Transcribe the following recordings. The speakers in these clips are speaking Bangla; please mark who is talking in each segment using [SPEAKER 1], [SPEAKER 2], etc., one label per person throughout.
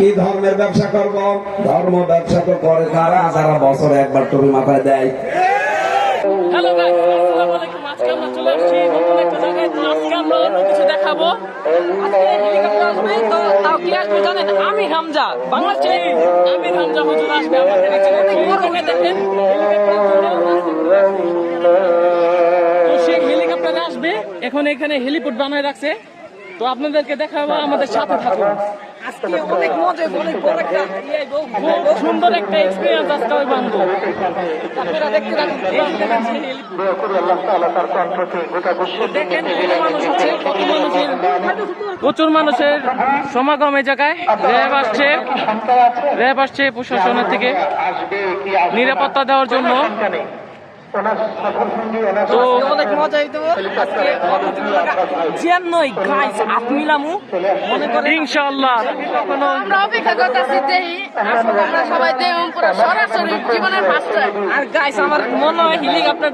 [SPEAKER 1] কি ধর্মের ব্যবসা করব? ধর্ম ব্যবসা তো করে তারা, যারা বছরে একবার টুপি মাথায় দেয়।
[SPEAKER 2] হেলিকপ্টারে আসবে এখন এখানে হেলিপোর্ট বানায় রাখছে। তো আপনাদেরকে দেখাবো, আমাদের সাথে থাকুন। আজকে অনেক মজা অনেক বড় একটা ইয়ে, খুব সুন্দর একটা এক্সপিরিয়েন্স আজকে বানবো আপনারা দেখতে প্রচুর মানুষের সমাগম এই জায়গায়। র্যাব আসছে। র্যাব আসছে প্রশাসনের থেকে। নিরাপত্তা দেওয়ার জন্য। তো অনেক মজা হইতো জিয়ান্নই। গাইস হাত মিলামু। মনে করে ইনশাআল্লাহ।
[SPEAKER 3] আমরা অপেক্ষা করতেছি দেহি আমরা সবাই দেহম পুরো সরাসরি জীবনের ফার্স্ট
[SPEAKER 2] আর গাইস আমার মনে হয়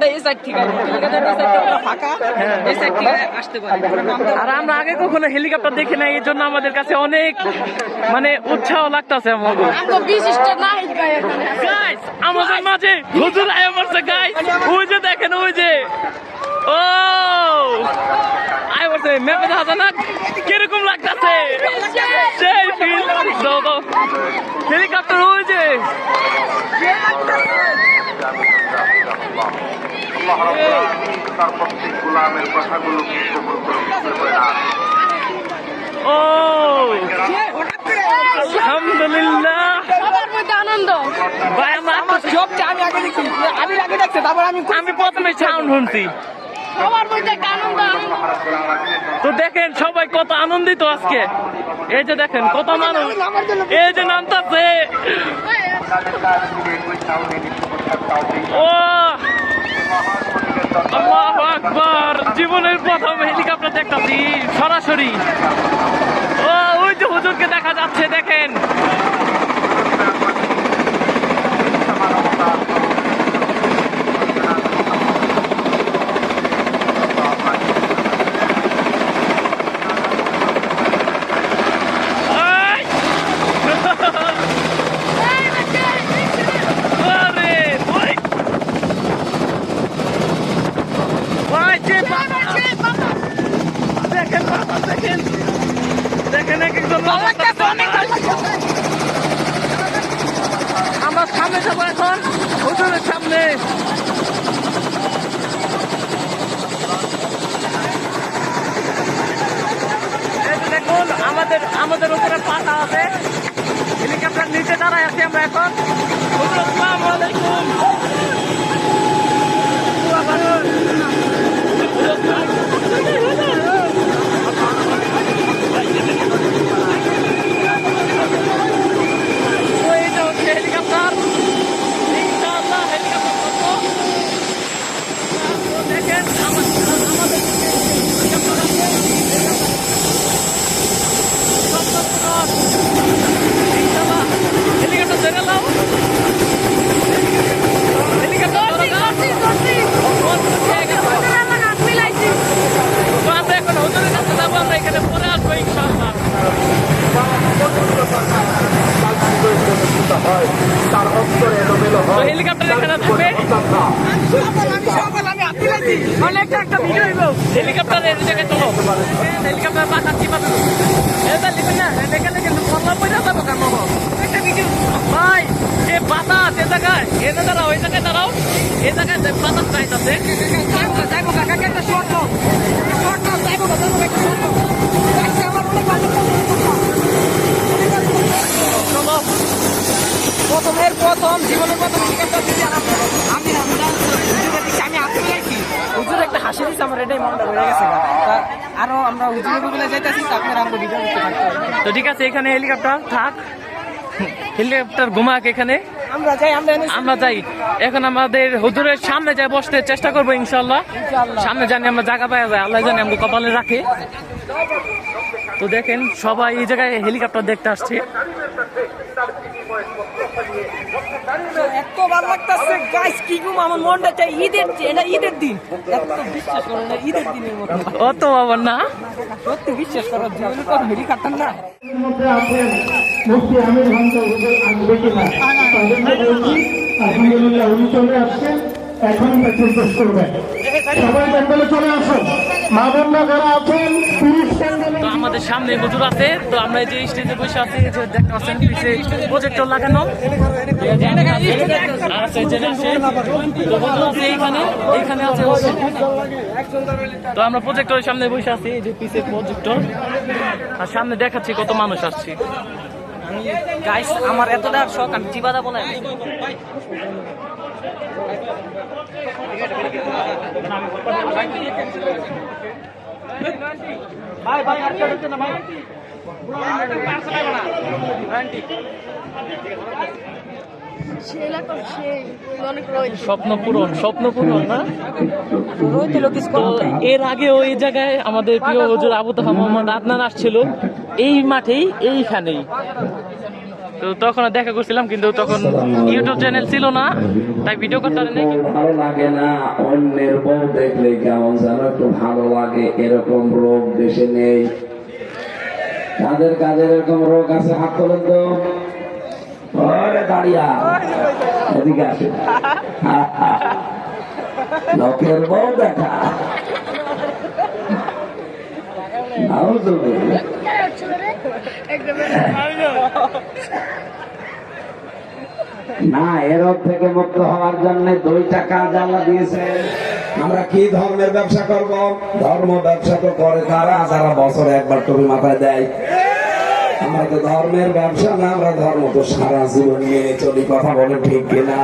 [SPEAKER 2] এই সাইড এই ফাঁকা। এই সাইড থেকে আসতে পারে। আর আমরা আগে কখনো হেলিকপ্টার দেখি নাই এই জন্য আমাদের কাছে অনেক মানে উৎসাহ লাগতাছে আমাদের
[SPEAKER 3] বিশিষ্ট
[SPEAKER 2] গাইস আমাদের মাঝে হুজুর আয় পড়ছে গাইস ওই যে দেখেন ওই যে। ও। আয় পড়ছে ম্যাপে দেখা না। কীরকম লাগতাছে? সেই ফিল দাও হেলিকপ্টার ওই যে।
[SPEAKER 4] তার প্রত্যেক
[SPEAKER 2] ও আলহামদুলিল্লাহ
[SPEAKER 3] সবার মধ্যে আনন্দ
[SPEAKER 2] ভাই আমার জবটা আমি আগে দেখি আমি তারপর আমি আমি প্রথমে সাউন্ড শুনছি। তো দেখেন সবাই কত আনন্দিত আজকে। এই যে দেখেন কত মানুষ। এই যে নামতাছে। ও! আল্লাহু আকবার। জীবনের প্রথম হেলিকপ্টার দেখতাছি সরাসরি ও ওই যে হুজুরকে দেখা যাচ্ছে দেখেন আই! আরে ওই ওই যে বাবা দেখেন। দেখেন এক একজন আমরা সামনে যাব এখন হুজুরের সামনে। দেখুন আমাদের আমাদের উপরে পাতা আছে। হেলিকপ্টার নিচে দাঁড়ায় আছি আমরা এখন। আসসালামু আলাইকুম তো এইটা হচ্ছে হেলিকপ্টার ইনশাআল্লাহ হেলিকপ্টার করব তো দেখেন আমার- আমাদের হেলিকপ্টার আছে ইনশাআল্লাহ হেলিকপ্টার ধরে নাও হেলিকপ্টার ধরে নাও
[SPEAKER 3] হাত মিলাইছি
[SPEAKER 2] তো আমরা এখন হুজুরের কাছে যাব আমরা এখানে পরে আসব ইনশাআল্লাহ
[SPEAKER 4] তার অন্তর এলোমেলো
[SPEAKER 2] তো হেলিকপ্টার এখানে থাকবে। অনেকটা একটা ভিডিও হইব। হেলিকপ্টার এর জায়গায় চলো হেলিকপ্টার পাখা কি পাবে? এটা লিখে না এখানে কিন্তু কল্লা পয়সা যাব কেন? একটা ভিডিও ভাই এ বাতাস এ জায়গায় এ দাঁড়াও ওই জায়গায় দাঁড়াও। এ জায়গায় দেখ বাতাস চাইতাছে যাইবো কাকা একটা শর্ট শর্ট যাইবো চলো। প্রথমের প্রথম জীবনের প্রথম হেলিকপ্টার দিতে আমি আমরা আমি হাতে মিলাইছি হুজুর একটা হাসি দিচ্ছে আমার এটাই মনটা বেড়ে গেছে গা। আমরা হুজুরের যাইতেছি আপনারা আমরা ভিডিও করতে তো ঠিক আছে এখানে হেলিকপ্টার থাক। হেলিকপ্টার ঘুমাক এখানে।
[SPEAKER 3] আমরা যাই আমরা
[SPEAKER 2] আমরা যাই। এখন আমাদের হুজুরের সামনে যাই বসতে চেষ্টা করব ইনশাল্লাহ সামনে জানি আমরা জায়গা পাওয়া যায় আল্লাহ জানি আমাকে কপালে রাখে। তো দেখেন সবাই এই জায়গায় হেলিকপ্টার দেখতে আসছে।
[SPEAKER 3] এত
[SPEAKER 2] ভালো লাগতেছে। গাইস কি ঘুম? আমার মনটা চাই ঈদের এটা ঈদের দিন। এত বিশ্বাস করো না ঈদের দিনের মতো। অত বাবা না। সত্যি বিশ্বাস করো জীবনে তো হেরি কাটান না।
[SPEAKER 5] মধ্যে আছেন মুফতি আমির হামজা হুজুর আনবেকিনা আলহামদুলিল্লাহ উনি চলে আসছেন। এখন করবেন। সবাই প্যান্ডেলে চলে আসুন।
[SPEAKER 2] তো আমাদের সামনে হুজুর আছে তো আমরা এই যে স্টেজে বসে আছি দেখতে পাচ্ছেন পিছে প্রজেক্টর লাগানো। এইখানে আছে তো আমরা প্রজেক্টরের সামনে বসে আছি এই যে পিছে প্রজেক্টর আর সামনে দেখাচ্ছি কত মানুষ আসছে। গাইস আমার এতটা শখ আমি চিবাদা বলে ভাই ভাই, আর কেউ ঢুকছে না, ভাই। এর আগে ওই জায়গায় আমাদের প্রিয় হুজুর আবু তাহা মোহাম্মদ আদনান আসছিল, এই মাঠেই, এইখানেই। তো তখন দেখা করছিলাম, কিন্তু তখন ইউটিউব চ্যানেল ছিল না, তাই ভিডিও করতে পারি নাই
[SPEAKER 1] ভালো লাগে না, অন্যের বউ দেখলে কেমন যেন একটু ভালো লাগে, এরকম রোগ দেশে নেই। কাদের কাদের এরকম রোগ আছে? হাত তোলেন তো। দাঁড়িয়া। এদিকে আসে লোকের বউ দেখা। না এরব থেকে মুক্ত হওয়ার জন্য দুইটা কাজ আল্লাহ দিয়েছে। আমরা কি ধর্মের ব্যবসা করব? ধর্ম ব্যবসা তো করে তারা, যারা বছরে একবার টুপি মাথায় দেয়। আমরা তো ধর্মের ব্যবসা না, আমরা ধর্ম তো সারা জীবন নিয়ে চলি, কথা বলে ঠিক কিনা?